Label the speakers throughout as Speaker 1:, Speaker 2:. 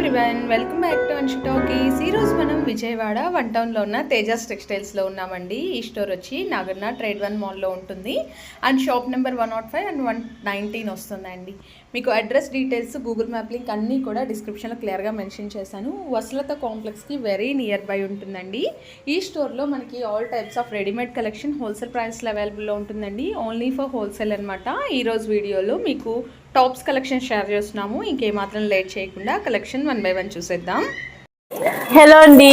Speaker 1: Everyone welcome back to Anshi talkies ఈరోజు మనం Vijayawada one టౌన్లో ఉన్న తేజాస్ టెక్స్టైల్స్లో ఉన్నామండి. ఈ స్టోర్ వచ్చి నాగర్న ట్రేడ్ వన్ మాల్లో ఉంటుంది. And shop number one nought five and one nineteen వస్తుందండి. మీకు address details Google map link అన్నీ కూడా డిస్క్రిప్షన్లో క్లియర్గా మెన్షన్ చేశాను. వసలత కాంప్లెక్స్కి వెరీ నియర్ బై ఉంటుందండి. ఈ స్టోర్లో మనకి all types of readymade collection wholesale ప్రైస్లో అవైలబుల్లో ఉంటుందండి. ఓన్లీ ఫర్ హోల్సేల్ అనమాట ఈరోజు వీడియోలో మీకు టాప్స్ కలెక్షన్ షేర్ చేస్తున్నాము. ఇంకేమాత్రం లేట్ చేయకుండా కలెక్షన్ వన్ బై వన్ చూసేద్దాం.
Speaker 2: హలో అండి.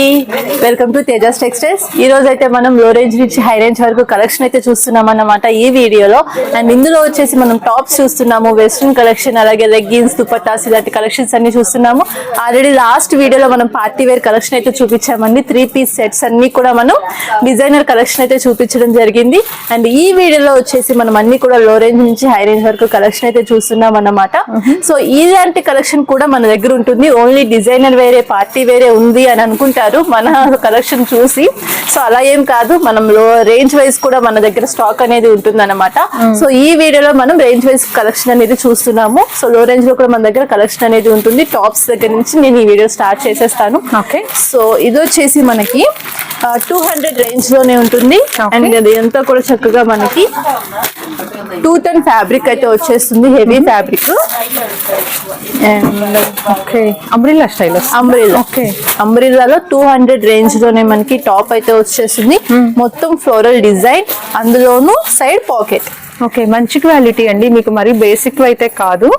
Speaker 2: వెల్కమ్ టు తేజస్ టెక్స్టైల్స్ ఈ రోజు అయితే మనం లో రేంజ్ నుంచి హై రేంజ్ వరకు కలెక్షన్ అయితే చూస్తున్నాం అన్నమాట ఈ వీడియోలో. అండ్ ఇందులో వచ్చేసి మనం టాప్స్ చూస్తున్నాము వెస్ట్రన్ కలెక్షన్ అలాగే లెగ్గిన్స్ దుపట్టాస్ ఇలాంటి కలెక్షన్స్ అన్ని చూస్తున్నాము. ఆల్రెడీ లాస్ట్ వీడియోలో మనం పార్టీ వేర్ కలెక్షన్ అయితే చూపించామండి. త్రీ పీస్ సెట్స్ అన్ని కూడా మనం డిజైనర్ కలెక్షన్ అయితే చూపించడం జరిగింది. అండ్ ఈ వీడియోలో వచ్చేసి మనం అన్ని కూడా లో రేంజ్ నుంచి హై రేంజ్ వరకు కలెక్షన్ అయితే చూస్తున్నాం అన్నమాట. సో ఇలాంటి కలెక్షన్ కూడా మన దగ్గర ఉంటుంది. ఓన్లీ డిజైనర్ వేరే పార్టీ వేరే ఉంది అని అనుకుంటారు. మన కలెక్షన్ చూసి. సో అలా ఏం కాదు. మనం రేంజ్ వైజ్ కూడా మన దగ్గర స్టాక్ అనేది ఉంటుంది అనమాట సో ఈ వీడియోలో మనం రేంజ్ వైజ్ కలెక్షన్ అనేది చూస్తున్నాము. సో లో రేంజ్లో కూడా మన దగ్గర కలెక్షన్ అనేది ఉంటుంది. టాప్స్ దగ్గర నుంచి నేను ఈ వీడియో స్టార్ట్ చేసేస్తాను.
Speaker 1: ఓకే
Speaker 2: సో ఇది వచ్చేసి మనకి టూ హండ్రెడ్ రేంజ్లోనే ఉంటుంది. అండ్ ఇది అంతా కూడా చక్కగా మనకి టూ టన్ ఫ్యాబ్రిక్ అయితే వచ్చేస్తుంది. Heavy fabric and
Speaker 1: okay umbrella style
Speaker 2: umbrella
Speaker 1: okay
Speaker 2: అంబ్రిల్లాలో two hundred రేంజ్లోనే మనకి టాప్ అయితే వచ్చేస్తుంది మొత్తం ఫ్లోరల్ డిజైన్ అందులోను సైడ్ పాకెట్
Speaker 1: ఓకే మంచి క్వాలిటీ అండి. మీకు మరి బేసిక్ అయితే కాదు.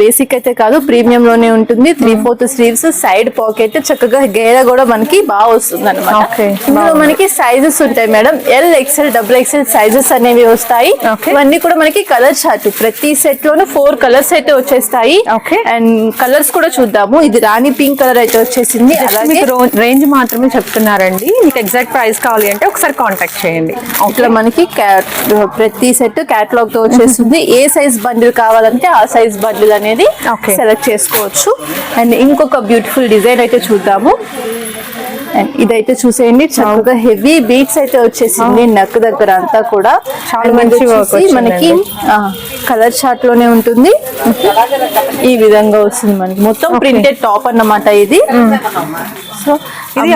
Speaker 2: బేసిక్ అయితే కాదు ప్రీమియం లోనే ఉంటుంది. Three fourth sleeves side pocket చక్కగా గేర కూడా మనకి బాగా వస్తుంది అనమాట ఇందులో మనకి సైజెస్ ఉంటాయి madam. L XL double XL sizes అనేవి వస్తాయి. ఇవన్నీ కూడా మనకి కలర్ చార్ట్ ప్రతి సెట్లోనే ఫోర్ కలర్స్ అయితే వచ్చేస్తాయి. అండ్ కలర్స్ కూడా చూద్దాము. ఇది రాణి పింక్ కలర్ అయితే వచ్చేసింది. అలాగే
Speaker 1: రేంజ్ మాత్రమే చెప్తున్నారండి. మీకు ఎగ్జాక్ట్ ప్రైస్ కావాలి అంటే ఒకసారి కాంటాక్ట్ చేయండి.
Speaker 2: ఇట్లా మనకి ప్రతి సెట్ క్యాటలాగ్తో వచ్చేస్తుంది. ఏ సైజ్ బండిల్ కావాలంటే ఆ సైజ్ బండిల్ అనేది
Speaker 1: Okay.
Speaker 2: సెలెక్ట్ చేసుకోవచ్చు. అండ్ ఇంకొక బ్యూటిఫుల్ డిజైన్ అయితే చూద్దాము. అండ్ ఇదైతే చూసేయండి. చక్కగా హెవీ బీట్స్ అయితే వచ్చేసింది. నెక్ దగ్గర అంతా కూడా.
Speaker 1: చాలా మంచి
Speaker 2: మనకి కలర్ చార్ట్లోనే ఉంటుంది. ఈ విధంగా వస్తుంది మనకి. మొత్తం ప్రింటెడ్ టాప్ అన్నమాట ఇది. సో
Speaker 1: ఇది.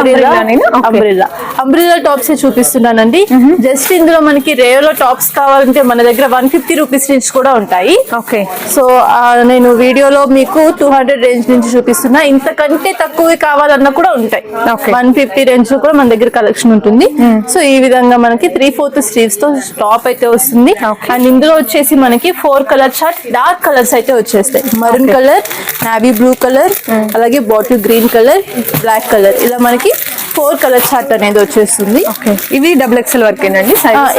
Speaker 2: అంబ్రిల్లా అంబ్రిల్లా టాప్స్ చూపిస్తున్నానండి. జస్ట్ ఇందులో మనకి రేలో టాప్స్ కావాలంటే మన దగ్గర వన్ ఫిఫ్టీ రూపీస్ నుంచి కూడా ఉంటాయి.
Speaker 1: ఓకే
Speaker 2: సో నేను వీడియోలో మీకు టూ హండ్రెడ్ రేంజ్ నుంచి చూపిస్తున్నా. ఇంతకంటే తక్కువ కావాలన్నా కూడా ఉంటాయి. వన్ ఫిఫ్టీ రేంజ్లో కూడా మన దగ్గర కలెక్షన్ ఉంటుంది. సో ఈ విధంగా మనకి త్రీ ఫోర్త్ స్లీవ్స్తో టాప్ అయితే వస్తుంది. అండ్ ఇందులో వచ్చేసి మనకి four colour chart dark colours అయితే వచ్చేస్తాయి. Maroon colour navy blue colour అలాగే bottle green colour black colour ఇలా మనకి ఫోర్ కలర్ చార్ట్ అనేది వచ్చేస్తుంది.
Speaker 1: ఓకే ఇవి double XL వర్కేనండి?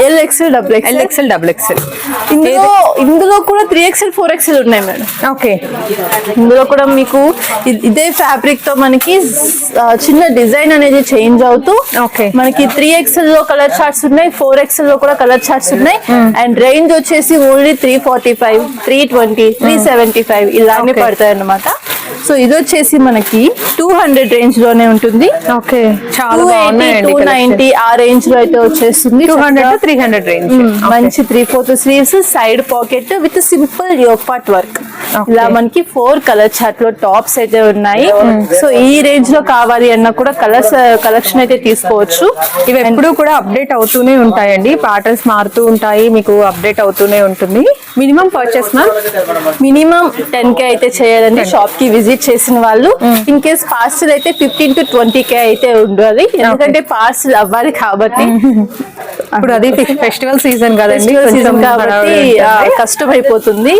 Speaker 2: L XL double
Speaker 1: L
Speaker 2: XL
Speaker 1: XL double XL
Speaker 2: ఇందులో ఇందులో కూడా త్రీ ఎక్స్ఎల్ ఫోర్ ఎక్స్ఎల్ ఉన్నాయి మేడం.
Speaker 1: ఓకే
Speaker 2: ఇందులో కూడా మీకు ఇదే ఫ్యాబ్రిక్తో మనకి చిన్న డిజైన్ అనేది చేంజ్ అవుతూ
Speaker 1: Okay.
Speaker 2: మనకి త్రీ ఎక్స్ఎల్లో కలర్ చార్ట్స్ ఉన్నాయి ఫోర్ ఎక్స్ఎల్లో కూడా కలర్ చార్ట్స్ ఉన్నాయి. అండ్ రేంజ్ వచ్చేసి only three forty five three twenty three seventy five ఇలానే. పడతాయి అన్నమాట సో ఇది వచ్చేసి మనకి టూ హండ్రెడ్ రేంజ్లోనే ఉంటుంది.
Speaker 1: ఓకే. చాలా
Speaker 2: టూ ఎయిటీ
Speaker 1: బాగున్నాయండి
Speaker 2: టూ నైన్టీ ఆ రేంజ్లో అయితే వచ్చేస్తుంది.
Speaker 1: Two hundred three hundred range.
Speaker 2: మంచి three fourth sleeves side pocket with simple yoke part work. ఇలా మనకి ఫోర్ కలర్ చార్ట్లో టాప్స్ అయితే ఉన్నాయి. సో ఈ రేంజ్లో కావాలి అన్నా కూడా కలర్స్ కలెక్షన్ అయితే తీసుకోవచ్చు.
Speaker 1: ఇవి ఎప్పుడు కూడా అప్డేట్ అవుతూనే ఉంటాయండి. ప్యాటర్న్స్ మారుతూ ఉంటాయి మీకు అప్డేట్ అవుతూనే ఉంటుంది. Minimum purchase ma'am
Speaker 2: minimum ten K అయితే చేయాలండి. షాప్కి విజిట్ చేసిన వాళ్ళు. ఇన్ కేస్ పార్సిల్ అయితే ఫిఫ్టీన్ టు ట్వంటీ కే అయితే ఉండాలి. ఎందుకంటే పార్సిల్ అవ్వాలి కాబట్టి.
Speaker 1: ఇప్పుడు అది ఫెస్టివల్ సీజన్ కదండి.
Speaker 2: కాబట్టి. కష్టం అయిపోతుంది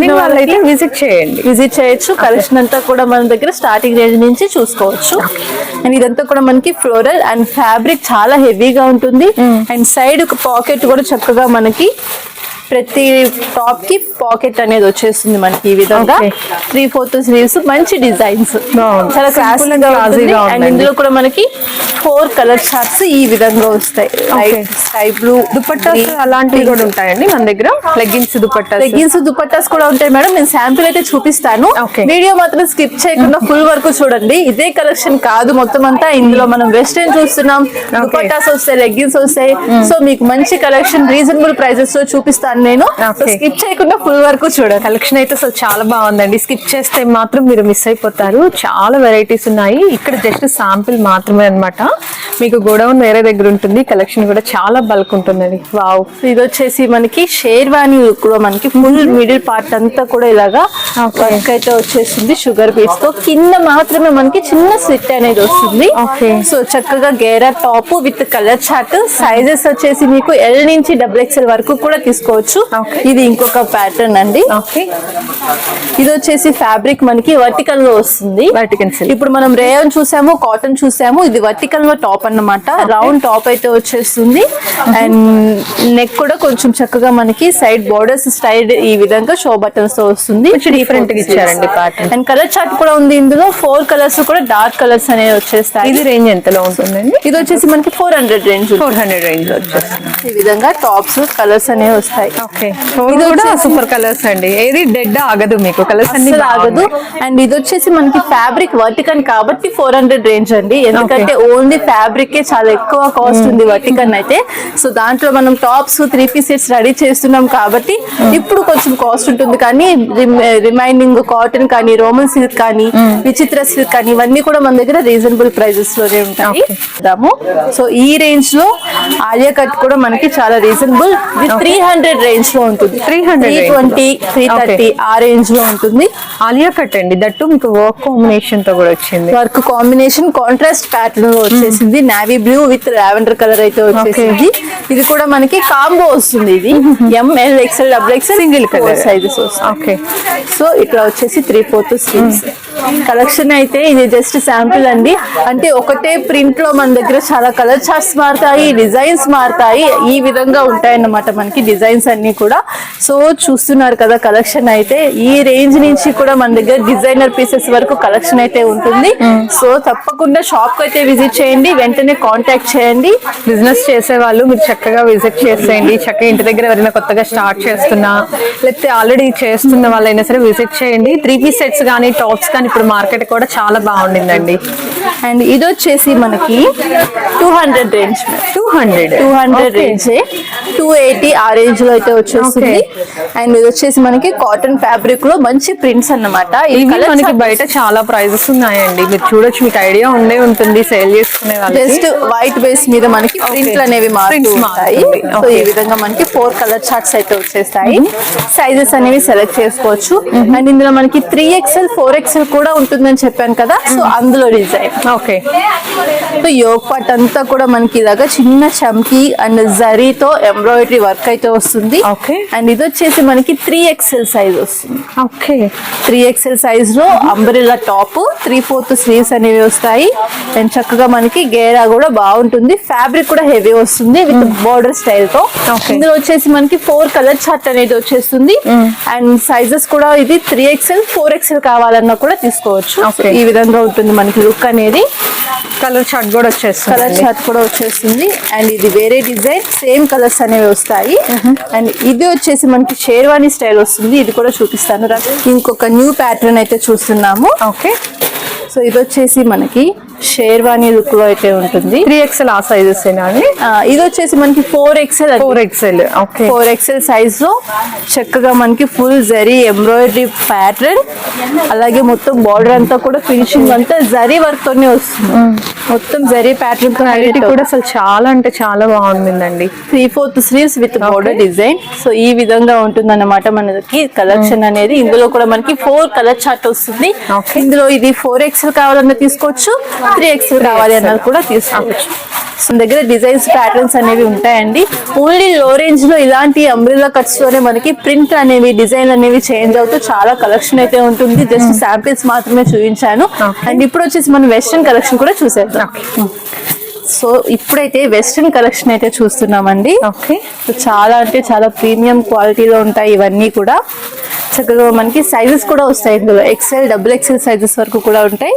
Speaker 1: మీరు వాళ్ళైతే విజిట్ చేయండి.
Speaker 2: విజిట్ చేయొచ్చు. కలెక్షన్ అంతా కూడా మన దగ్గర స్టార్టింగ్ రేంజ్ నుంచి చూసుకోవచ్చు. అండ్ ఇదంతా కూడా మనకి ఫ్లోరల్ అండ్ ఫ్యాబ్రిక్ చాలా హెవీగా ఉంటుంది. అండ్ సైడ్ పాకెట్ కూడా చక్కగా మనకి ప్రతి టాప్కి పాకెట్ అనేది వచ్చేస్తుంది మనకి ఈ విధంగా. త్రీ ఫోర్త్ స్లీవ్స్ మంచి డిజైన్స్. చాలా క్లాస్ అండ్. ఇందులో కూడా మనకి ఫోర్ కలర్ చార్ట్స్ ఈ విధంగా వస్తాయి. స్కై బ్లూ
Speaker 1: దుపట్టాస్ అలాంటివి కూడా ఉంటాయండి మన దగ్గర. లెగ్గిన్స్ దుపట్టాస్.
Speaker 2: లెగ్గిన్స్ దుపట్టాస్ కూడా ఉంటాయి మేడం. నేను శాంపిల్ అయితే చూపిస్తాను. వీడియో మాత్రం స్కిప్ చేయకుండా ఫుల్ వరకు చూడండి. ఇదే కలెక్షన్ కాదు మొత్తం అంతా. ఇందులో మనం వెస్టర్న్ చూస్తున్నాం. దుపట్టాస్ వస్తాయి లెగ్గిన్స్ వస్తాయి. సో మీకు మంచి కలెక్షన్ రీజనబుల్ ప్రైజెస్లో చూపిస్తాను. నేను. స్కిప్ చేయకుండా ఫుల్ వరకు చూడండి
Speaker 3: కలెక్షన్ అయితే అసలు చాలా బాగుందండి. స్కిప్ చేస్తే మాత్రం మీరు మిస్ అయిపోతారు. చాలా వెరైటీస్ ఉన్నాయి. ఇక్కడ జస్ట్ శాంపిల్ మాత్రమే అన్నమాట. మీకు గోడౌన్ వేరే దగ్గర ఉంటుంది. కలెక్షన్ కూడా చాలా బల్క్ ఉంటుందండి. వావ్
Speaker 2: ఇది వచ్చేసి మనకి షేర్వాణి లో మనకి ఫుల్ మిడిల్ పార్ట్ అంతా కూడా ఇలాగా. వర్క్ అయితే వచ్చేసింది. షుగర్ బీట్స్తో. కింద మాత్రమే మనకి చిన్న స్లిట్ అనేది వస్తుంది. సో చక్కగా గేరా top with colour chart sizes వచ్చేసి మీకు ఎల్ నుంచి డబుల్ ఎక్స్ఎల్ వరకు కూడా తీసుకోవచ్చు.
Speaker 3: Okay.
Speaker 2: ఇది ఇంకొక ప్యాటర్న్ అండి.
Speaker 3: ఓకే
Speaker 2: ఇది వచ్చేసి ఫ్యాబ్రిక్ మనకి వర్టికల్గా వస్తుంది
Speaker 3: silk.
Speaker 2: ఇప్పుడు మనం రేయన్ చూసాము కాటన్ చూసాము. ఇది వర్టికల్గా టాప్ అన్నమాట రౌండ్ టాప్ అయితే వచ్చేస్తుంది. అండ్ నెక్ కూడా కొంచెం చక్కగా మనకి సైడ్ బోర్డర్స్ స్టైల్ ఈ విధంగా షో బటన్స్తో వస్తుంది.
Speaker 3: Different గా ఇచ్చారండి pattern.
Speaker 2: అండ్ కలర్ చార్ట్ కూడా ఉంది ఇందులో. ఫోర్ కలర్స్ కూడా డార్క్ కలర్స్ అనేవి వచ్చేస్తాయి.
Speaker 3: ఇది రేంజ్ ఎంతలో ఉంటుందండి?
Speaker 2: ఇది వచ్చేసి మనకి four hundred range
Speaker 3: four hundred range వచ్చేస్తుంది.
Speaker 2: ఈ విధంగా టాప్స్ కలర్స్ అనేవి వస్తాయి.
Speaker 3: ఇది కూడా సూపర్ కలర్స్ అండి. ఏది డెడ్ ఆగదు మీకు. కలర్స్ అన్ని
Speaker 2: ఆగదు. అండ్ ఇది వచ్చేసి మనకి ఫ్యాబ్రిక్ వర్టికన్ కాబట్టి ఫోర్ హండ్రెడ్ రేంజ్ అండి. ఎందుకంటే ఓన్లీ ఫ్యాబ్రిక్ ఏ చాలా ఎక్కువ కాస్ట్ ఉంది వర్టికన్ అయితే. సో దాంట్లో మనం టాప్స్ త్రీ పీసెస్ రెడీ చేస్తున్నాం కాబట్టి ఇప్పుడు కొంచెం కాస్ట్ ఉంటుంది. కానీ రిమైనింగ్ కాటన్ కానీ రోమన్ సిల్క్ కానీ విచిత్ర సిల్క్ కానీ ఇవన్నీ కూడా మన దగ్గర రీజనబుల్ ప్రైజెస్లోనే ఉంటాయి. సో ఈ రేంజ్లో ఆలియా కట్ కూడా మనకి చాలా రీజనబుల్ త్రీ హండ్రెడ్ రేంజ్లో ఉంటుంది
Speaker 3: 300
Speaker 2: three
Speaker 3: range.
Speaker 2: Twenty three thirty ఆ రేంజ్లో ఉంటుంది.
Speaker 3: ఆలియా కట్ అండి. దట్టు మీకు వర్క్ కాంబినేషన్తో కూడా వచ్చింది.
Speaker 2: వర్క్ కాంబినేషన్ కాంట్రాస్ట్ ప్యాటర్న్లో వచ్చేసింది. Navy blue with lavender colour అయితే వచ్చేసింది. ఇది కూడా మనకి కాంబో వస్తుంది ఇది. M L XL double XL
Speaker 3: Single colour.
Speaker 2: Sizes వస్తాయి.
Speaker 3: ఓకే
Speaker 2: సో ఇట్లా వచ్చేసి త్రీ ఫోర్త్ స్లీవ్స్ కలెక్షన్ అయితే ఇది జస్ట్ శాంపుల్ అండి. అంటే ఒకటే ప్రింట్లో మన దగ్గర చాలా కలర్ చార్ట్స్ మారుతాయి డిజైన్స్ మారుతాయి. ఈ విధంగా ఉంటాయన్నమాట మనకి డిజైన్స్ అన్ని కూడా. సో చూస్తున్నారు కదా కలెక్షన్ అయితే. ఈ రేంజ్ నుంచి కూడా మన దగ్గర డిజైనర్ పీసెస్ వరకు కలెక్షన్ అయితే ఉంటుంది. సో తప్పకుండా షాప్కి అయితే విజిట్ చేయండి. వెంటనే కాంటాక్ట్ చేయండి.
Speaker 3: బిజినెస్ చేసే వాళ్ళు మీరు చక్కగా విజిట్ చేసేయండి. చక్కగా ఇంటి దగ్గర ఎవరైనా కొత్తగా స్టార్ట్ చేస్తున్నా లేకపోతే ఆల్రెడీ చేస్తున్న వాళ్ళైనా సరే విజిట్ చేయండి. త్రీ పీస్ సెట్స్ కానీ టాప్స్ కానీ ఇప్పుడు మార్కెట్ కూడా చాలా బాగుండిందండి.
Speaker 2: అండ్ ఇది వచ్చేసి మనకి two hundred range.
Speaker 3: Two hundred.
Speaker 2: Two hundred range. Two eighty ఆ రేంజ్లో అయితే వచ్చేస్తుంది అండ్ ఇది వచ్చేసి మనకి కాటన్ ఫ్యాబ్రిక్లో మంచి ప్రింట్స్ అన్నమాట.
Speaker 3: ఇవి మనకి బయట చాలా ప్రైజెస్ ఉన్నాయండి. మీరు చూడొచ్చు మీకు ఐడియా ఉండే ఉంటుంది సేల్ చేసుకునే
Speaker 2: జస్ట్ వైట్ బేస్ మీద మనకి ప్రింట్లు అనేవి మారుతూ ఉంటాయి. సో ఈ. విధంగా మనకి ఫోర్ కలర్ చార్ట్స్ అయితే వచ్చేస్తాయి. సైజెస్ అనేవి సెలెక్ట్ చేసుకోవచ్చు. అండ్ ఇందులో మనకి త్రీ ఎక్స్ఎల్ ఫోర్ ఎక్స్ఎల్ కూడా ఉంటుందని చెప్పాను కదా సో అందులో design
Speaker 3: okay.
Speaker 2: So yoke part అంతా కూడా మనకి ఇలాగా చిన్న చమ్కీ అండ్ జరీతో ఎంబ్రాయిడరీ వర్క్ అయితే వస్తుంది.
Speaker 3: Okay.
Speaker 2: అండ్ ఇది వచ్చేసి మనకి త్రీ ఎక్స్ఎల్ సైజ్ వస్తుంది.
Speaker 3: ఓకే.
Speaker 2: త్రీ ఎక్స్ఎల్ సైజ్లో umbrella top three fourth sleeves అనేవి వస్తాయి. అండ్ చక్కగా మనకి గేరా కూడా బాగుంటుంది. ఫ్యాబ్రిక్ కూడా హెవీ వస్తుంది విత్ బోర్డర్
Speaker 3: స్టైల్తో.
Speaker 2: ఇందులో వచ్చేసి మనకి ఫోర్ కలర్ చార్ట్ అనేది వచ్చేస్తుంది. అండ్ సైజెస్ కూడా ఇది త్రీ ఎక్స్ఎల్ ఫోర్ ఎక్స్ఎల్ కావాలన్నా కూడా తీసుకోవచ్చు. ఈ విధంగా ఉంటుంది మనకి లుక్ అనేది.
Speaker 3: కలర్ షర్ట్ కూడా
Speaker 2: కలర్
Speaker 3: వచ్చేస్తుంది
Speaker 2: చార్ట్ కూడా వచ్చేస్తుంది. అండ్ ఇది వేరే డిజైన్ సేమ్ కలర్స్ అనేవి వస్తాయి. అండ్ ఇది వచ్చేసి మనకి షేర్వాణి స్టైల్ వస్తుంది. ఇది కూడా చూపిస్తాను. ఇంకొక న్యూ ప్యాటర్న్ అయితే చూస్తున్నాము.
Speaker 3: ఓకే
Speaker 2: సో ఇది వచ్చేసి మనకి షేర్వాణి లుక్లో అయితే ఉంటుంది.
Speaker 3: త్రీ ఎక్స్ఎల్ ఆ సైజెస్
Speaker 2: ఇది వచ్చేసి మనకి four XL
Speaker 3: four XL
Speaker 2: four XL size. లో చక్కగా మనకి ఫుల్ జరీ ఎంబ్రాయిడరీ ప్యాటర్న్. అలాగే మొత్తం బార్డర్ అంతా కూడా ఫినిషింగ్ అంతా జరీ వర్క్ తోనే వస్తుంది మొత్తం జరీ ప్యాటర్న్
Speaker 3: క్వాలిటీ కూడా అసలు చాలా అంటే చాలా బాగుందండి.
Speaker 2: Three fourth sleeves with border design so ఈ విధంగా ఉంటుంది అన్నమాట మనకి కలెక్షన్ అనేది. ఇందులో కూడా మనకి ఫోర్ కలర్ చార్ట్ వస్తుంది. ఇందులో ఇది ఫోర్ ఎక్స్ఎల్ కావాలన్నా తీసుకోవచ్చు త్రీ ఎక్స్ఎల్ కావాలి అన్నది కూడా తీసుకోవచ్చు. మన దగ్గర డిజైన్స్ ప్యాటర్న్స్ అనేవి ఉంటాయండి. ఓన్లీ లో రేంజ్లో ఇలాంటి అంబ్రిల్లా కట్స్లోనే మనకి ప్రింట్ అనేవి డిజైన్ అనేవి చేంజ్ అవుతూ చాలా కలెక్షన్ అయితే ఉంటుంది. జస్ట్ శాంపిల్స్ మాత్రమే చూపించాను. అండ్ ఇప్పుడు వచ్చేసి మనం వెస్ట్రన్ కలెక్షన్ కూడా చూసేద్దాం. సో ఇప్పుడైతే వెస్ట్రన్ కలెక్షన్ అయితే చూస్తున్నామండి.
Speaker 3: ఓకే.
Speaker 2: చాలా అంటే చాలా ప్రీమియం క్వాలిటీలో ఉంటాయి ఇవన్నీ కూడా. చక్కగా మనకి సైజెస్ కూడా వస్తాయి ఇందులో. ఎక్సెల్ డబుల్ ఎక్సెల్ సైజెస్ వరకు కూడా ఉంటాయి.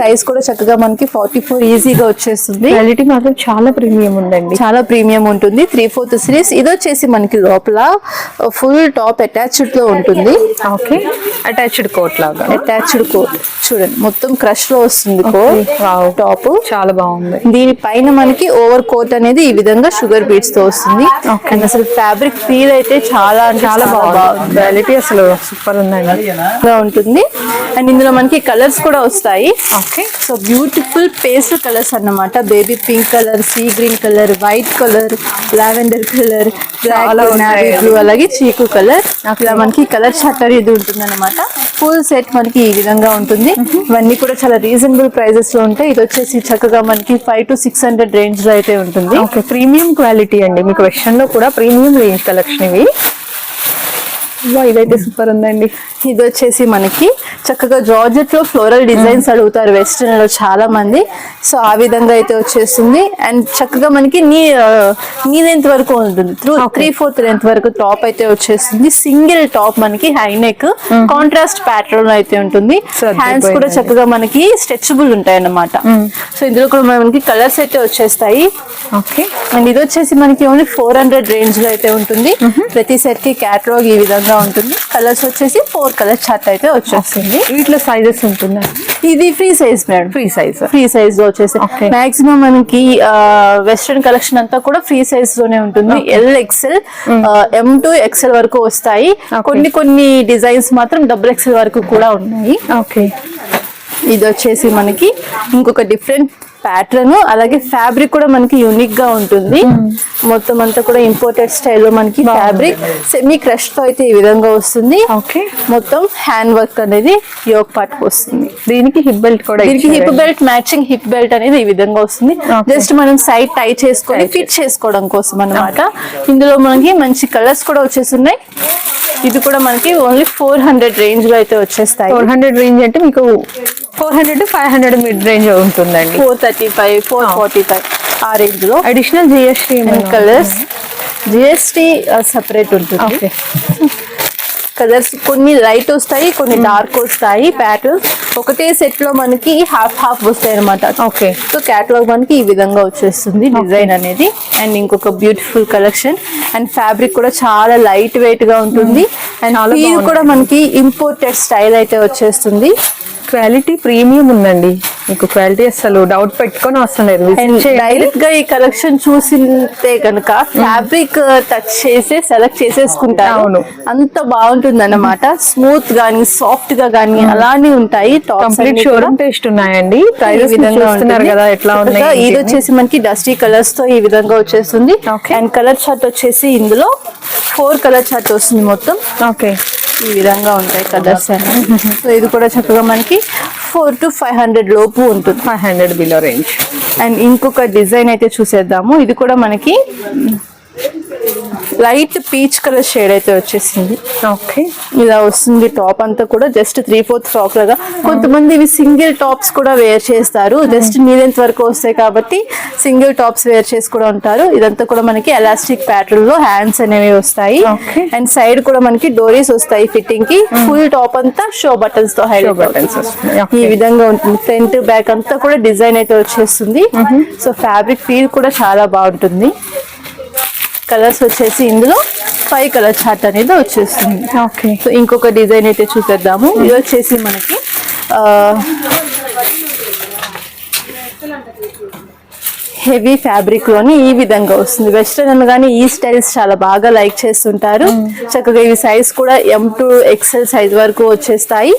Speaker 2: సైజ్ కూడా చక్కగా మనకి ఫార్టీ ఫోర్ ఈజీగా వచ్చేస్తుంది.
Speaker 3: క్వాలిటీ మాత్రం చాలా ప్రీమియం ఉందండి.
Speaker 2: చాలా ప్రీమియం ఉంటుంది. త్రీ ఫోర్త్ సిరీస్ ఇది వచ్చేసి మనకి లోపల ఫుల్ టాప్ అటాచ్డ్లో ఉంటుంది.
Speaker 3: ఓకే. అటాచ్డ్ కోట్ లాగా.
Speaker 2: అటాచ్డ్ కోట్ చూడండి మొత్తం క్రష్లో వస్తుంది
Speaker 3: Wow.
Speaker 2: టాప్
Speaker 3: చాలా బాగుంది.
Speaker 2: దీని పైన మనకి ఓవర్ కోట్ అనేది ఈ విధంగా షుగర్ బీట్స్తో వస్తుంది. అండ్ అసలు ఫ్యాబ్రిక్ ఫీల్ అయితే చాలా
Speaker 3: చాలా బాగుంది క్వాలిటీ అసలు సూపర్ ఉందండి.
Speaker 2: ఉంటుంది. అండ్ ఇందులో మనకి కలర్స్ కూడా వస్తాయి.
Speaker 3: Okay
Speaker 2: so beautiful pastel colours అన్నమాట. Baby pink colour sea green colour white colour lavender colour black navy. Blue అలాగే చీకు కలర్ ఇలా మనకి కలర్ షట్టర్ ఇది ఉంటుంది అనమాట ఫుల్ సెట్ మనకి ఈ విధంగా ఉంటుంది. ఇవన్నీ కూడా చాలా రీజనబుల్ ప్రైజెస్లో ఉంటాయి. ఇది వచ్చేసి చక్కగా మనకి ఫైవ్ టు సిక్స్ హండ్రెడ్ రేంజ్లో అయితే ఉంటుంది.
Speaker 3: ఓకే ప్రీమియం క్వాలిటీ అండి. మీకు వెస్ట్రన్లో కూడా ప్రీమియం రేంజ్ కలెక్షన్ ఇవి. ఇదైతే సూపర్ ఉందండి.
Speaker 2: ఇది వచ్చేసి మనకి చక్కగా జార్జెట్లో ఫ్లోరల్ డిజైన్స్ అడుగుతారు వెస్టర్న్లో చాలా మంది సో ఆ విధంగా అయితే వచ్చేస్తుంది. అండ్ చక్కగా మనకి నీ నీ లెంత్ వరకు ఉంటుంది. త్రూ త్రీ ఫోర్త్ లెంత్ వరకు టాప్ అయితే వచ్చేస్తుంది. సింగిల్ టాప్ మనకి హై నెక్ కాంట్రాస్ట్ ప్యాటర్న్ అయితే ఉంటుంది. హ్యాండ్స్ కూడా చక్కగా మనకి స్ట్రెచబుల్ ఉంటాయి అన్నమాట సో ఇందులో కూడా మనకి కలర్స్ అయితే వచ్చేస్తాయి.
Speaker 3: ఓకే
Speaker 2: అండ్ ఇది వచ్చేసి మనకి ఓన్లీ ఫోర్ హండ్రెడ్ రేంజ్లో అయితే ఉంటుంది. ప్రతి సెట్కి క్యాటలాగ్ ఈ విధంగా ఉంటుంది? కలర్స్ వచ్చేసి ఫోర్ కలర్ చార్ట్ అయితే వచ్చేస్తుంది.
Speaker 3: వీటిలో సైజెస్ ఉంటుందా
Speaker 2: ఇది free size madam
Speaker 3: free size
Speaker 2: free size వచ్చేసి. మాక్సిమం మనకి వెస్ట్రన్ కలెక్షన్ అంతా కూడా ఫ్రీ సైజ్లోనే ఉంటుంది. L XL M to XL వరకు వస్తాయి. కొన్ని కొన్ని డిజైన్స్ మాత్రం డబుల్ ఎక్సెల్ వరకు కూడా ఉన్నాయి.
Speaker 3: ఓకే
Speaker 2: ఇది వచ్చేసి మనకి ఇంకొక డిఫరెంట్ ప్యాటర్న్ అలాగే ఫ్యాబ్రిక్ కూడా మనకి యూనిక్గా ఉంటుంది. మొత్తం అంతా కూడా ఇంపోర్టెడ్ స్టైల్లో మనకి ఫ్యాబ్రిక్ సెమీ క్రష్తో అయితే ఈ విధంగా వస్తుంది.
Speaker 3: ఓకే.
Speaker 2: మొత్తం హ్యాండ్ వర్క్ అనేది యోగ్ పార్ట్ వస్తుంది.
Speaker 3: దీనికి హిప్ బెల్ట్ కూడా
Speaker 2: దీనికి hip. Belt matching hip belt అనేది ఈ విధంగా వస్తుంది. జస్ట్ మనం సైడ్ టై చేసుకొని ఫిట్ చేసుకోవడం కోసం అన్నమాట. ఇందులో మనకి మంచి కలర్స్ కూడా వచ్చేస్తున్నాయి. ఇది కూడా మనకి ఓన్లీ ఫోర్ హండ్రెడ్ రేంజ్లో అయితే వచ్చేస్తాయి.
Speaker 3: ఫోర్ హండ్రెడ్ రేంజ్ అంటే మీకు four hundred to five hundred mid range ఉంటుందండి.
Speaker 2: Four thirty five four forty five ఆ రేంజ్లో
Speaker 3: additional GST
Speaker 2: colours GST separate ఉంటుంది. కలర్స్ కొన్ని లైట్ వస్తాయి కొన్ని డార్క్ వస్తాయి ప్యాటర్న్స్ ఒకటే సెట్లో మనకి హాఫ్ హాఫ్ వస్తాయి అనమాట
Speaker 3: ఓకే
Speaker 2: సో క్యాటలాగ్ మనకి ఈ విధంగా వచ్చేస్తుంది డిజైన్ అనేది. అండ్ ఇంకొక బ్యూటిఫుల్ కలెక్షన్ అండ్ ఫ్యాబ్రిక్ కూడా చాలా లైట్ వెయిట్గా ఉంటుంది. అండ్ ఫీల్
Speaker 3: బాగుంది.
Speaker 2: కూడా మనకి ఇంపోర్టెడ్ స్టైల్ అయితే వచ్చేస్తుంది.
Speaker 3: క్వాలిటీ ప్రీమియం ఉందండి మీకు క్వాలిటీ అసలు డౌట్ పెట్టుకొని అవసరం లేదు.
Speaker 2: డైరెక్ట్గా ఈ కలెక్షన్ చూసింటే కనుక ఫ్యాబ్రిక్ టచ్ చేసి సెలెక్ట్ చేసేసుకుంటారు
Speaker 3: అవును.
Speaker 2: అంత బాగుంటుంది అన్నమాట స్మూత్ గానీ సాఫ్ట్గా గానీ అలానే ఉంటాయి
Speaker 3: కంప్లీట్. షోరూమ్ టేస్ట్ ఉన్నాయండి చూస్తున్నారు. కదా ఎట్లా ఉన్నాయి
Speaker 2: ఇది. వచ్చేసి మనకి డస్టీ కలర్స్తో ఈ విధంగా వచ్చేస్తుంది. అండ్ కలర్ చార్ట్ వచ్చేసి ఇందులో ఫోర్ కలర్ చార్ట్ వస్తుంది మొత్తం
Speaker 3: ఓకే
Speaker 2: ఈ విధంగా ఉంటాయి కలర్స్ అన్ని. సో ఇది కూడా చక్కగా మనకి ఫోర్ టు ఫైవ్ హండ్రెడ్ లోపు ఉంటుంది.
Speaker 3: Five hundred below range.
Speaker 2: And ఇంకొక డిజైన్ అయితే చూసేద్దాము. ఇది కూడా మనకి లైట్ పీచ్ కలర్ షేడ్ అయితే వచ్చేసింది.
Speaker 3: ఓకే.
Speaker 2: ఇలా వస్తుంది టాప్ అంతా కూడా. జస్ట్ త్రీ ఫోర్త్ ఫ్రాక్ లాగా. కొంతమంది ఇవి సింగిల్ టాప్స్ కూడా వేర్ చేస్తారు. జస్ట్ నీలెంత్ వరకు వస్తాయి కాబట్టి సింగిల్ టాప్స్ వేర్ చేసి కూడా ఉంటారు. ఇదంతా కూడా మనకి ఎలాస్టిక్ ప్యాటర్న్లో హ్యాండ్స్ అనేవి వస్తాయి. అండ్ సైడ్ కూడా మనకి డోరీస్ వస్తాయి ఫిట్టింగ్కి. ఫుల్ టాప్ అంతా షో బటన్స్తో హైలైట్.
Speaker 3: Okay.
Speaker 2: ఈ విధంగా ఉంటుంది. ఫ్రంట్ బ్యాక్ అంతా కూడా డిజైన్ అయితే వచ్చేస్తుంది. సో ఫ్యాబ్రిక్ ఫీల్ కూడా చాలా బాగుంటుంది. కలర్స్ వచ్చేసి ఇందులో ఫైవ్ కలర్ చార్ట్ అనేది వచ్చేస్తుంది.
Speaker 3: ఓకే.
Speaker 2: సో ఇంకొక డిజైన్ అయితే చూసేద్దాము. ఇది వచ్చేసి మనకి హెవీ ఫ్యాబ్రిక్లోని ఈ విధంగా వస్తుంది. వెస్ట్రన్ అనగానే ఈ స్టైల్స్ చాలా బాగా లైక్ చేస్తుంటారు. చక్కగా ఇవి సైజ్ కూడా ఎం టు ఎక్సెల్ సైజ్ వరకు వచ్చేస్తాయి.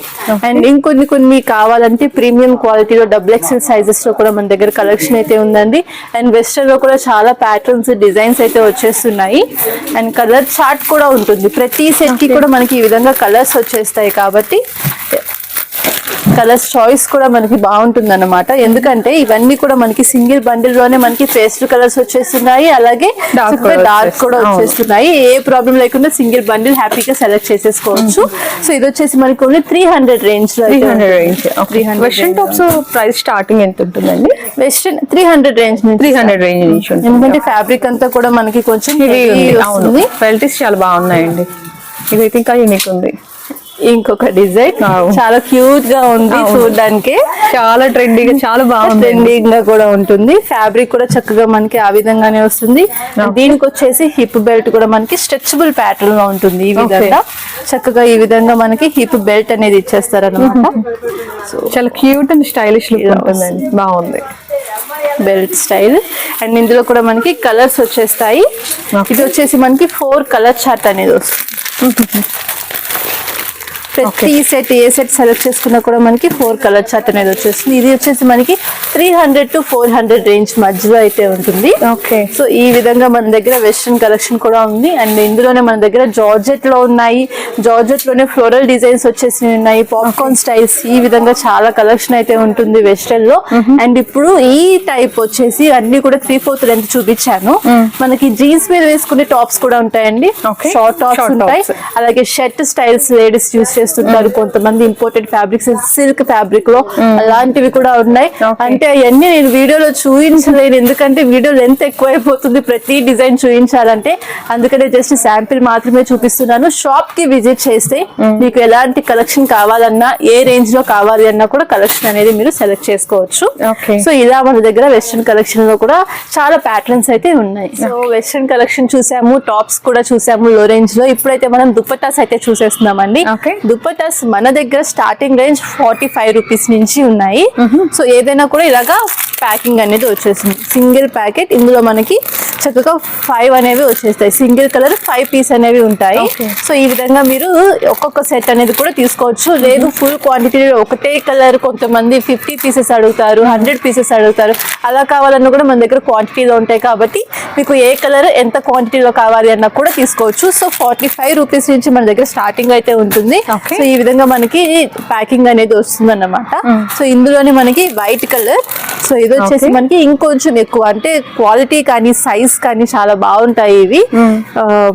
Speaker 2: అండ్ ఇంకొన్ని కొన్ని కావాలంటే ప్రీమియం క్వాలిటీలో డబుల్ ఎక్సెల్ సైజెస్లో కూడా మన దగ్గర కలెక్షన్ అయితే ఉందండి. అండ్ వెస్ట్రన్లో కూడా చాలా ప్యాటర్న్స్ డిజైన్స్ అయితే వచ్చేస్తున్నాయి. అండ్ కలర్ చార్ట్ కూడా ఉంటుంది. ప్రతి సెట్కి కూడా మనకి ఈ విధంగా కలర్స్ వచ్చేస్తాయి కాబట్టి కలర్స్ చాయిస్ కూడా మనకి బాగుంటుంది అనమాట ఎందుకంటే ఇవన్నీ కూడా మనకి సింగిల్ బండిల్లోనే మనకి పేస్టల్ కలర్స్ వచ్చేస్తున్నాయి అలాగే డార్క్ కూడా. వచ్చేస్తున్నాయి. ఏ ప్రాబ్లం లేకుండా సింగిల్ బండిల్ హ్యాపీగా సెలెక్ట్ చేసేసుకోవచ్చు. సో ఇది వచ్చేసి మనకి ఓన్లీ త్రీ హండ్రెడ్ రేంజ్లో
Speaker 3: three hundred range
Speaker 2: three hundred
Speaker 3: western tops price starting ఎంత ఉంటుందండి?
Speaker 2: వెస్టర్న్ త్రీ హండ్రెడ్ రేంజ్ నుంచి
Speaker 3: త్రీ హండ్రెడ్ రేంజ్ నుంచి ఉంటుంది.
Speaker 2: ఎందుకంటే ఫ్యాబ్రిక్ అంతా కూడా మనకి కొంచెం
Speaker 3: క్వాలిటీస్ చాలా బాగున్నాయండి. ఇదైతే ఇంకా యూనిక్ ఉంది.
Speaker 2: ఇంకొక డిజైన్. చాలా క్యూట్గా ఉంది చూడడానికి.
Speaker 3: చాలా ట్రెండీగా చాలా బాగుంది.
Speaker 2: ట్రెండింగ్గా కూడా ఉంటుంది. ఫ్యాబ్రిక్ కూడా చక్కగా మనకి ఆ విధంగానే వస్తుంది. దీనికి వచ్చేసి హిప్ బెల్ట్ కూడా మనకి స్ట్రెచబుల్ ప్యాటర్న్లో ఉంటుంది ఈ విధంగా. చక్కగా ఈ విధంగా మనకి హిప్ బెల్ట్ అనేది ఇచ్చేస్తారు అనమాట
Speaker 3: చాలా క్యూట్ అండ్ స్టైలిష్ లుక్ ఉంటుందండి బాగుంది.
Speaker 2: బెల్ట్ స్టైల్ అండ్ ఇందులో కూడా మనకి కలర్స్ వచ్చేస్తాయి. ఇది వచ్చేసి మనకి ఫోర్ కలర్ చార్ట్ అనేది వస్తుంది. ప్రతి సెట్ ఏ సెట్ సెలెక్ట్ చేసుకున్నా కూడా మనకి ఫోర్ కలర్ చార్ట్ అనేది వచ్చేస్తుంది. ఇది వచ్చేసి మనకి three hundred to four hundred range మధ్యలో అయితే ఉంటుంది.
Speaker 3: ఓకే
Speaker 2: సో ఈ విధంగా మన దగ్గర వెస్ట్రన్ కలెక్షన్ కూడా ఉంది. అండ్ ఇందులోనే మన దగ్గర జార్జెట్లో ఉన్నాయి. జార్జెట్లోనే ఫ్లోరల్ డిజైన్స్ వచ్చేసి ఉన్నాయి. పాప్కార్న్ స్టైల్స్ ఈ విధంగా చాలా కలెక్షన్ అయితే ఉంటుంది వెస్ట్రన్లో. అండ్ ఇప్పుడు ఈ టైప్ వచ్చేసి అన్ని కూడా త్రీ ఫోర్త్ లెంత్ చూపించాను మనకి జీన్స్ మీద వేసుకునే టాప్స్ కూడా ఉంటాయండి. షార్ట్ టాప్స్ ఉంటాయి. అలాగే షర్ట్ స్టైల్స్ లేడీస్ యూస్ చేస్తుంటారు కొంతమంది ఇంపోర్టెడ్ ఫ్యాబ్రిక్స్ సిల్క్ ఫ్యాబ్రిక్లో అలాంటివి కూడా ఉన్నాయి. అంటే అవన్నీ నేను వీడియోలో చూపించలేను. ఎందుకంటే వీడియో లెంత్ ఎక్కువైపోతుంది. ప్రతి డిజైన్ చూపించాలంటే. అందుకనే జస్ట్ శాంపిల్ మాత్రమే చూపిస్తున్నాను. షాప్కి విజిట్ చేస్తే మీకు ఎలాంటి కలెక్షన్ కావాలన్నా ఏ రేంజ్లో కావాలి అన్నా కూడా కలెక్షన్ అనేది మీరు సెలెక్ట్ చేసుకోవచ్చు. సో ఇలా మన దగ్గర వెస్ట్రన్ కలెక్షన్లో కూడా చాలా ప్యాటర్న్స్ అయితే ఉన్నాయి. సో వెస్ట్రన్ కలెక్షన్ చూసాము టాప్స్ కూడా చూసాము లో రేంజ్లో. ఇప్పుడైతే మనం దుప్పటాస్ అయితే చూసేస్తున్నామండి. దుప్పటాస్ మన దగ్గర starting range forty five rupees నుంచి ఉన్నాయి. సో ఏదైనా కూడా ఇలాగా ప్యాకింగ్ అనేది వచ్చేసింది. సింగిల్ ప్యాకెట్ ఇందులో మనకి చక్కగా ఫైవ్ అనేవి వచ్చేస్తాయి. సింగిల్ కలర్ ఫైవ్ పీస్ అనేవి ఉంటాయి. సో ఈ విధంగా మీరు ఒక్కొక్క సెట్ అనేది కూడా తీసుకోవచ్చు. లేదు ఫుల్ క్వాంటిటీ ఒకటే కలర్ కొంతమంది ఫిఫ్టీ పీసెస్ అడుగుతారు హండ్రెడ్ పీసెస్ అడుగుతారు. అలా కావాలన్నా కూడా మన దగ్గర క్వాంటిటీలో ఉంటాయి కాబట్టి మీకు ఏ కలర్ ఎంత క్వాంటిటీలో కావాలి అన్నా కూడా తీసుకోవచ్చు. సో ఫార్టీ ఫైవ్ రూపీస్ నుంచి మన దగ్గర స్టార్టింగ్ అయితే ఉంటుంది. సో ఈ విధంగా మనకి ప్యాకింగ్ అనేది వస్తుంది అన్నమాట సో ఇందులోనే మనకి వైట్ కలర్ సో ఇది వచ్చేసి. మనకి ఇంకొంచెం ఎక్కువ. అంటే క్వాలిటీ కానీ సైజ్ కానీ చాలా బాగుంటాయి ఇవి.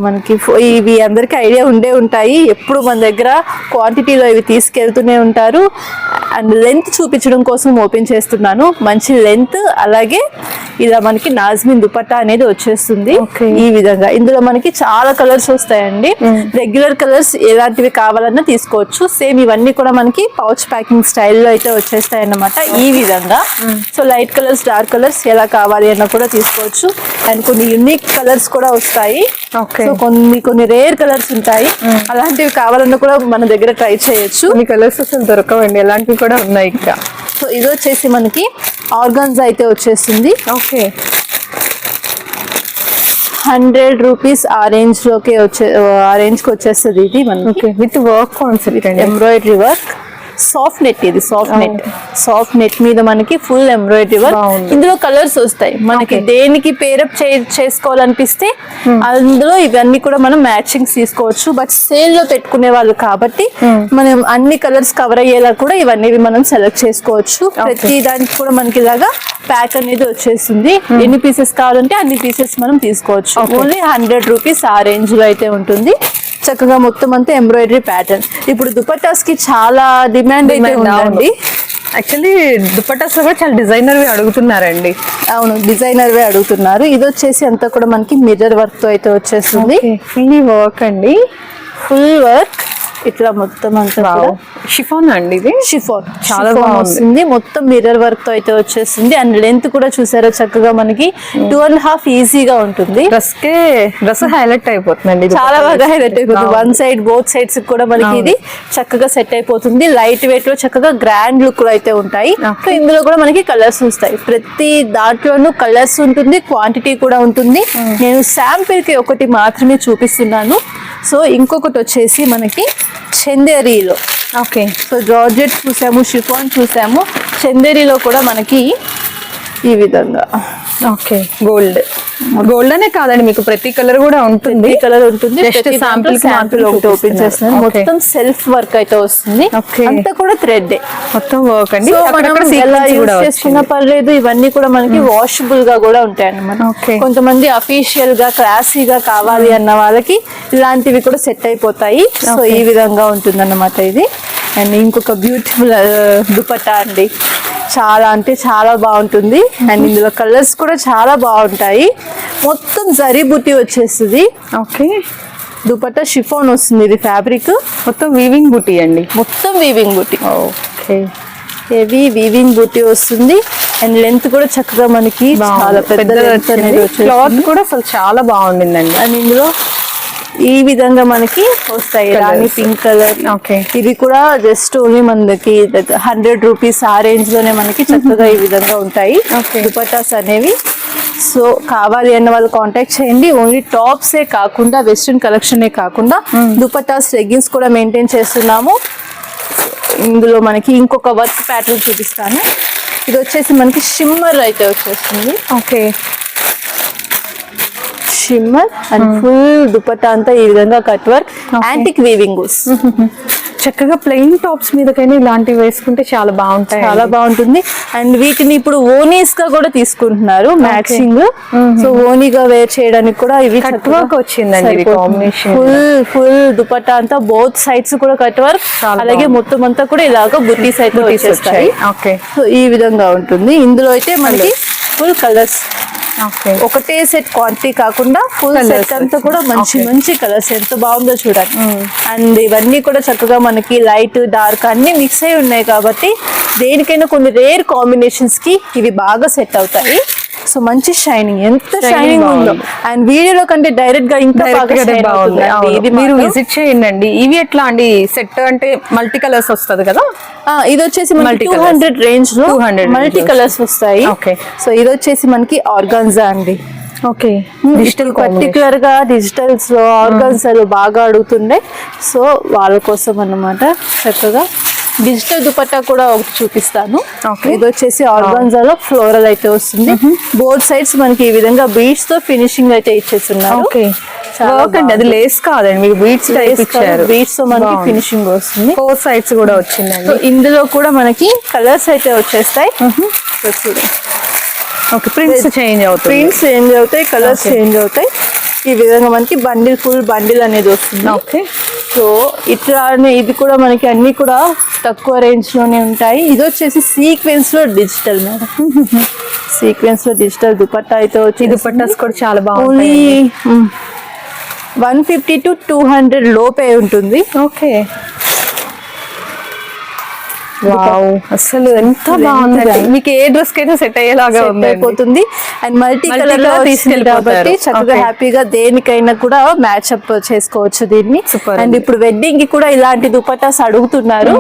Speaker 2: మనకి ఇవి అందరికి ఐడియా ఉండే ఉంటాయి. ఎప్పుడు మన దగ్గర క్వాంటిటీలో ఇవి తీసుకెళ్తూనే ఉంటారు. అండ్ లెంత్ చూపించడం కోసం ఓపెన్ చేస్తున్నాను. మంచి లెంత్ అలాగే ఇలా మనకి నాజ్మిన్ దుపట్టా అనేది వచ్చేస్తుంది. ఈ విధంగా. ఇందులో మనకి చాలా కలర్స్ వస్తాయండి. రెగ్యులర్ కలర్స్ ఎలాంటివి కావాలన్నా తీసుకోవచ్చు సేమ్ ఇవన్నీ కూడా మనకి పౌచ్ ప్యాకింగ్ స్టైల్లో అయితే వచ్చేస్తాయి అన్నమాట ఈ విధంగా. So light colours dark colours ఎలా కావాలి అన్న కూడా తీసుకోవచ్చు. అండ్ కొన్ని యునిక్ కలర్స్ కూడా వస్తాయి. సో కొన్ని కొన్ని రేర్ కలర్స్ ఉంటాయి. అలాంటివి కావాలన్నా కూడా మన దగ్గర ట్రై చేయొచ్చు.
Speaker 3: కొన్ని కలర్స్ అసలు దొరకవండి. ఎలాంటివి కూడా ఉన్నాయి ఇంకా
Speaker 2: సో ఇది వచ్చేసి మనకి ఆర్గన్స్ అయితే వచ్చేస్తుంది
Speaker 3: ఓకే
Speaker 2: హండ్రెడ్ రూపీస్ ఆ రేంజ్లోకి వచ్చే ఆ రేంజ్కి వచ్చేస్తుంది ఇది మనకి.
Speaker 3: విత్ వర్క్ కాన్సెప్ట్ అండి.
Speaker 2: ఎంబ్రాయిడరీ వర్క్ సాఫ్ట్ నెట్ ఇది సాఫ్ట్ నెట్ సాఫ్ట్ నెట్ మీద మనకి ఫుల్ ఎంబ్రాయిడరీ వర్క్. ఇందులో కలర్స్ వస్తాయి. మనకి. దేనికి పేరప్ చేసుకోవాలనిపిస్తే అందులో ఇవన్నీ కూడా మనం మ్యాచింగ్స్ తీసుకోవచ్చు. బట్ సేల్లో పెట్టుకునే వాళ్ళు కాబట్టి మనం అన్ని కలర్స్ కవర్ అయ్యేలా కూడా ఇవన్నీ మనం సెలెక్ట్ చేసుకోవచ్చు. ప్రతి దానికి కూడా మనకి ఇలాగా ప్యాక్ అనేది వచ్చేస్తుంది ఎన్ని పీసెస్ కావాలంటే అన్ని పీసెస్ మనం తీసుకోవచ్చు. ఓన్లీ హండ్రెడ్ రూపీస్ ఆ రేంజ్లో అయితే ఉంటుంది. చక్కగా మొత్తం అంతా ఎంబ్రాయిడరీ ప్యాటర్న్ ఇప్పుడు దుపట్టాస్కి చాలా డిమాండ్ అయితే ఉందండి.
Speaker 3: యాక్చువల్లీ దుపట్టాస్ కూడా చాలా డిజైనర్ అడుగుతున్నారండి.
Speaker 2: అవును డిజైనర్ వే అడుగుతున్నారు. ఇది వచ్చేసి అంతా కూడా మనకి మిర్రర్ వర్క్తో అయితే వచ్చేస్తుంది.
Speaker 3: ఫుల్లీ వర్క్ అండి.
Speaker 2: ఫుల్ వర్క్ ఇట్లా మొత్తం అంతా
Speaker 3: షిఫాన్ అండి ఇది?
Speaker 2: షిఫాన్.
Speaker 3: చాలా.
Speaker 2: వస్తుంది. మొత్తం మిర్రర్ వర్క్తో అయితే వచ్చేస్తుంది. అండ్ లెంత్ కూడా చూసారా చక్కగా మనకి టూ అండ్ హాఫ్ ఈజీగా ఉంటుంది.
Speaker 3: డ్రెస్ కే డ్రెస్ హైలైట్ అయిపోతుందండి ఇది.
Speaker 2: చాలా బాగా హైలైట్ అయిపోతుంది. వన్ సైడ్ బోత్ సైడ్స్ కూడా మనకి ఇది చక్కగా సెట్ అయిపోతుంది. లైట్ వెయిట్లో చక్కగా గ్రాండ్ లుక్లో అయితే ఉంటాయి. సో ఇందులో కూడా మనకి కలర్స్ వస్తాయి. ప్రతి దాంట్లోనూ కలర్స్ ఉంటుంది క్వాంటిటీ కూడా ఉంటుంది. నేను శాంపిల్కి ఒకటి మాత్రమే చూపిస్తున్నాను. సో ఇంకొకటి వచ్చేసి మనకి చందేరీలో.
Speaker 3: ఓకే.
Speaker 2: సో జార్జెట్ చూసాము షిఫాన్ చూసాము. చందేరీలో కూడా మనకి ఈ విధంగా.
Speaker 3: ఓకే గోల్డ్ గోల్డ్ అనే కాదండి మీకు ప్రతి కలర్ కూడా ఉంటుంది.
Speaker 2: కలర్ ఉంటుంది.
Speaker 3: కి
Speaker 2: శాంపిల్ ఒకటి ఓపెన్. చేస్తున్నాను. మొత్తం సెల్ఫ్ వర్క్ అయితే వస్తుంది. అంతా కూడా థ్రెడ్
Speaker 3: మొత్తం వర్క్ అండి.
Speaker 2: చేసుకున్నా. పర్లేదు ఇవన్నీ కూడా మనకి వాషబుల్గా కూడా ఉంటాయి అన్నమాట. కొంతమంది అఫీషియల్గా క్లాసీగా కావాలి అన్న వాళ్ళకి ఇలాంటివి కూడా సెట్ అయిపోతాయి. సో ఈ విధంగా ఉంటుంది అన్నమాట ఇది. అండ్ ఇంకొక బ్యూటిఫుల్ దుపట్టా అండి. చాలా అంటే చాలా బాగుంటుంది. అండ్ ఇందులో కలర్స్ కూడా చాలా బాగుంటాయి. మొత్తం జరీ బుట్టి వచ్చేస్తుంది.
Speaker 3: ఓకే.
Speaker 2: దుపట్టా షిఫాన్ వస్తుంది ఇది ఫ్యాబ్రిక్
Speaker 3: మొత్తం వీవింగ్ బుటీ అండి?
Speaker 2: మొత్తం వీవింగ్ బుట్టి.
Speaker 3: ఓకే.
Speaker 2: హెవీ వీవింగ్ బుట్టి వస్తుంది. అండ్ లెంత్ కూడా చక్కగా మనకి చాలా పెద్ద
Speaker 3: క్లాత్ కూడా అసలు చాలా బాగుండిందండి.
Speaker 2: అండ్ ఇందులో ఈ విధంగా మనకి వస్తాయి. Rani pink colour.
Speaker 3: ఓకే.
Speaker 2: ఇది కూడా జస్ట్ ఓన్లీ మనకి హండ్రెడ్ రూపీస్ ఆ రేంజ్లోనే మనకి చక్కగా ఈ విధంగా ఉంటాయి. దుపట్టాస్ అనేవి. సో కావాలి అన్న వాళ్ళు కాంటాక్ట్ చేయండి. ఓన్లీ టాప్స్ ఏ కాకుండా వెస్ట్రన్ కలెక్షన్ కాకుండా దుపట్టాస్ లెగ్గిన్స్ కూడా మెయింటైన్ చేస్తున్నాము. ఇందులో మనకి ఇంకొక వర్క్ ప్యాటర్న్ చూపిస్తాను. ఇది వచ్చేసి మనకి షిమ్మర్ అయితే వచ్చేస్తుంది.
Speaker 3: Okay.
Speaker 2: Shimmer and full dupatta అంతా ఈ విధంగా కట్ వర్క్ యాంటిక్ వీవింగ్
Speaker 3: చక్కగా ప్లెయిన్ టాప్స్ మీదకైనా ఇలాంటివి వేసుకుంటే చాలా బాగుంటాయి
Speaker 2: చాలా బాగుంటుంది. అండ్ వీటిని ఇప్పుడు ఓనీస్గా కూడా తీసుకుంటున్నారు మ్యాచింగ్ సో ఓనీగా వేర్ చేయడానికి కూడా ఇవి
Speaker 3: Cut work వచ్చిందండి.
Speaker 2: ఫుల్ ఫుల్ దుపట్టా అంతా బోత్ సైడ్స్ కూడా కట్ వర్క్ అలాగే మొత్తం అంతా కూడా ఇలాగ బుట్టీస్ అయితే వచ్చేస్తాయి.
Speaker 3: ఓకే
Speaker 2: సో ఈ విధంగా ఉంటుంది. ఇందులో అయితే మనకి ఫుల్ కలర్స్ ఒకటే సెట్ క్వాంటిటీ కాకుండా ఫుల్ సెట్ అంతా కూడా మంచి. మంచి కలర్స్ ఎంత బాగుందో చూడండి. అండ్ ఇవన్నీ కూడా చక్కగా మనకి లైట్ డార్క్ అన్ని మిక్స్ అయి ఉన్నాయి కాబట్టి దేనికైనా కొన్ని రేర్ కాంబినేషన్స్కి ఇవి బాగా సెట్ అవుతాయి. సో మంచి షైనింగ్ ఎంత షైనింగ్ ఉందో. అండ్ వీడియోలో కంటే డైరెక్ట్గా ఇంకా
Speaker 3: బాగుంది. మీరు విజిట్ చేయండి ఇవి ఎట్లా అండి? సెట్ అంటే మల్టీ కలర్స్ వస్తుంది కదా?
Speaker 2: ఇది వచ్చేసి మనకి
Speaker 3: Multi
Speaker 2: టూ. హండ్రెడ్ రేంజ్లో
Speaker 3: 200 range.
Speaker 2: మల్టీ కలర్స్ వస్తాయి. సో ఇది వచ్చేసి మనకి ఆర్గాన్జా అండి.
Speaker 3: ఓకే
Speaker 2: డిజిటల్ పర్టికులర్గా డిజిటల్స్ ఆర్గన్స్ బాగా అడుగుతుండే. సో వాళ్ళ కోసం అన్నమాట చక్కగా డిజిటల్ దుపట్టా కూడా ఒకటి చూపిస్తాను. ఇది వచ్చేసి ఆర్గాన్జాలో ఫ్లోరల్ అయితే వస్తుంది. బోత్ సైడ్స్ మనకి ఈ విధంగా బీడ్స్తో ఫినిషింగ్ అయితే ఇచ్చేస్తున్నారు.
Speaker 3: ఓకే వర్క్ అండి అది లేస్ కాదండి మీకు బీట్స్ టైప్ ఇచ్చారు.
Speaker 2: బీడ్స్తో మనకి ఫినిషింగ్ వస్తుంది.
Speaker 3: ఫోర్ సైడ్స్ కూడా వచ్చిందండి
Speaker 2: ఇందులో కూడా మనకి కలర్స్ అయితే వచ్చేస్తాయి.
Speaker 3: ఓకే ప్రింట్స్ చేంజ్ అవుతుంది.
Speaker 2: ప్రింట్స్ చేంజ్ అవుతాయి కలర్స్ చేంజ్ అవుతాయి. ఈ విధంగా మనకి బండిల్ ఫుల్ బండిల్ అనేది వస్తుంది.
Speaker 3: ఓకే.
Speaker 2: సో ఇట్లానే ఇది కూడా మనకి అన్ని కూడా తక్కువ రేంజ్లోనే ఉంటాయి. ఇది వచ్చేసి సీక్వెన్స్లో డిజిటల్ మేడం. సీక్వెన్స్లో డిజిటల్ దుపట్టా అయితే వచ్చి
Speaker 3: దుపట్టాస్ కూడా చాలా
Speaker 2: ఓన్లీ
Speaker 3: బాగుంటాయి
Speaker 2: one fifty to two hundred లోపే ఉంటుంది.
Speaker 3: ఓకే. వావ్ అసలు ఎంత బాగుందండి. మీకు ఏ డ్రెస్ కైనా సెట్ అయ్యేలాగా
Speaker 2: అయిపోతుంది. అండ్ మల్టీ
Speaker 3: కలర్లో
Speaker 2: తీసుకెళ్ళి. కాబట్టి చక్కగా. హ్యాపీగా దేనికైనా కూడా మ్యాచ్ అప్ చేసుకోవచ్చు దీన్ని. అండ్. ఇప్పుడు వెడ్డింగ్కి కూడా ఇలాంటి దుపట్టాస్ అడుగుతున్నారు.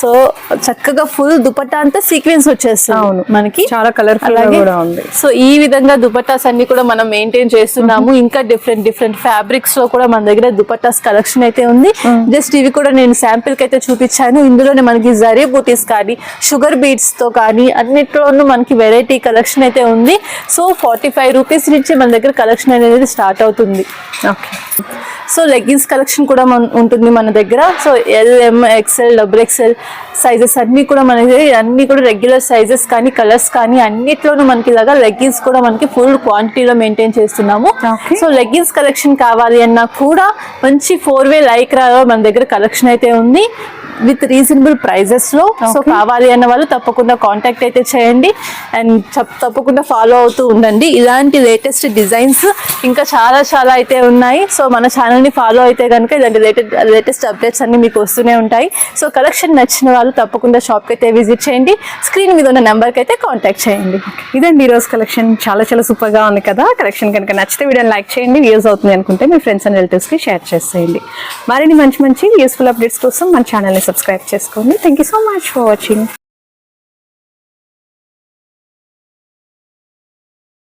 Speaker 2: సో చక్కగా ఫుల్ దుపట్టా అంతా సీక్వెన్స్ వచ్చేస్తుంది
Speaker 3: అవును.
Speaker 2: మనకి.
Speaker 3: చాలా గా కూడా ఉంది.
Speaker 2: సో ఈ విధంగా దుపట్టాస్ అన్ని కూడా మనం మెయింటైన్ చేస్తున్నాము. ఇంకా డిఫరెంట్ డిఫరెంట్ ఫ్యాబ్రిక్స్లో కూడా మన దగ్గర దుపట్టాస్ కలెక్షన్ అయితే ఉంది. జస్ట్ ఇవి కూడా నేను శాంపిల్కి అయితే చూపించాను. ఇందులోనే మనకి జరీ బూటీస్ కానీ షుగర్ బీట్స్తో కానీ అన్నిట్లోనూ మనకి వెరైటీ కలెక్షన్ అయితే ఉంది. సో ఫార్టీ ఫైవ్ రూపీస్ నుంచి మన దగ్గర కలెక్షన్ అనేది స్టార్ట్ అవుతుంది.
Speaker 3: ఓకే
Speaker 2: సో లెగ్గిన్స్ కలెక్షన్ కూడా మన ఉంటుంది మన దగ్గర. So L M XL double XL sizes అన్ని కూడా మనకి అన్ని కూడా రెగ్యులర్ సైజెస్ కానీ కలర్స్ కానీ అన్నిట్లోనూ మనకి ఇలాగా లెగ్గిన్స్ కూడా మనకి ఫుల్ క్వాంటిటీలో మెయింటైన్ చేస్తున్నాము. సో లెగ్గిన్స్ కలెక్షన్ కావాలి అన్నా కూడా మంచి ఫోర్ వే లైక్ రాగా మన దగ్గర కలెక్షన్ అయితే ఉంది. విత్ రీజనబుల్ ప్రైజెస్లో. సో కావాలి అన్న వాళ్ళు తప్పకుండా కాంటాక్ట్ అయితే చేయండి. అండ్ తప్పకుండా ఫాలో అవుతూ ఉండండి. ఇలాంటి లేటెస్ట్ డిజైన్స్ ఇంకా చాలా చాలా అయితే ఉన్నాయి. సో మన ఛానల్ని ఫాలో అయితే కనుక ఇలాంటి లేటెస్ట్ లేటెస్ట్ అప్డేట్స్ అన్ని మీకు వస్తూనే ఉంటాయి. సో కలెక్షన్ నచ్చిన వాళ్ళు తప్పకుండా షాప్కి అయితే విజిట్ చేయండి. స్క్రీన్ మీద ఉన్న నెంబర్కి అయితే కాంటాక్ట్ చేయండి.
Speaker 3: ఇదండి ఈ రోజు కలెక్షన్ చాలా చాలా సూపర్గా ఉంది కదా. కలెక్షన్ కనుక నచ్చితే వీడియోని లైక్ చేయండి. వ్యూస్ అవుతుంది అనుకుంటే మీ ఫ్రెండ్స్ అండ్ రిలేటివ్స్కి షేర్ చేసేయండి. మరిన్ని మంచి మంచి యూస్ఫుల్ అప్డేట్స్ కోసం మన ఛానల్ని సబ్స్క్రైబ్ చేసుకోండి. Thank you so much for watching